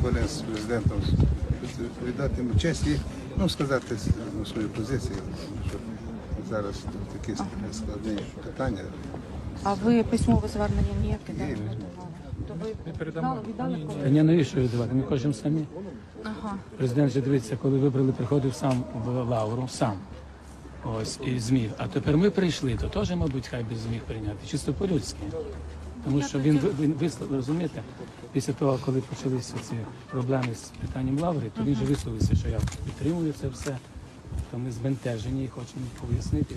хвилин з президентом віддати йому честь і ну, сказати ну, свою позицію, що зараз такі складні питання. А ви письмове звернення ніяке да, не. То ви віддали, віддали Та коли? ні, навіщо віддавати? Ми хочемо самі. Ага. Президент же дивиться, коли вибрали, приходив сам в Лавру, сам. Ось, і зміг. А тепер ми прийшли, то теж, мабуть, хай би зміг прийняти. Чисто по-людськи. Тому що він, ви- він висловив, розумієте, після того, коли почалися ці проблеми з питанням Лаври, то він же висловився, що я підтримую це все. То ми збентежені і хочемо пояснити.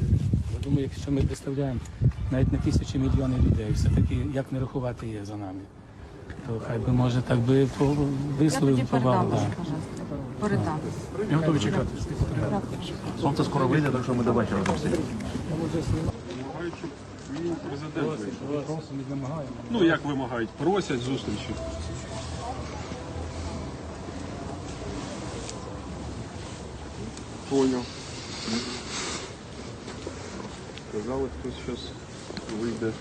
Я думаю, якщо ми представляємо навіть на тисячі мільйони людей, все-таки як не рахувати є за нами, то хай би може так би по- висловив повагу. да. Передам. Я готовий чекати. Сонце скоро вийде, так що ми до вечора ну, президент вийшов. Ну як вимагають, просять зустрічі. Поняв. Казали, хтось зараз вийде.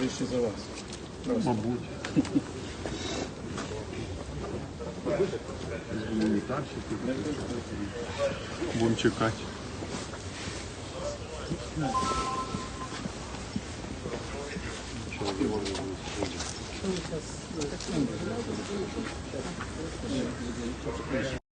Вище за вас. Мабуть. З гуманітарщиків. Будемо чекати. どういうこと?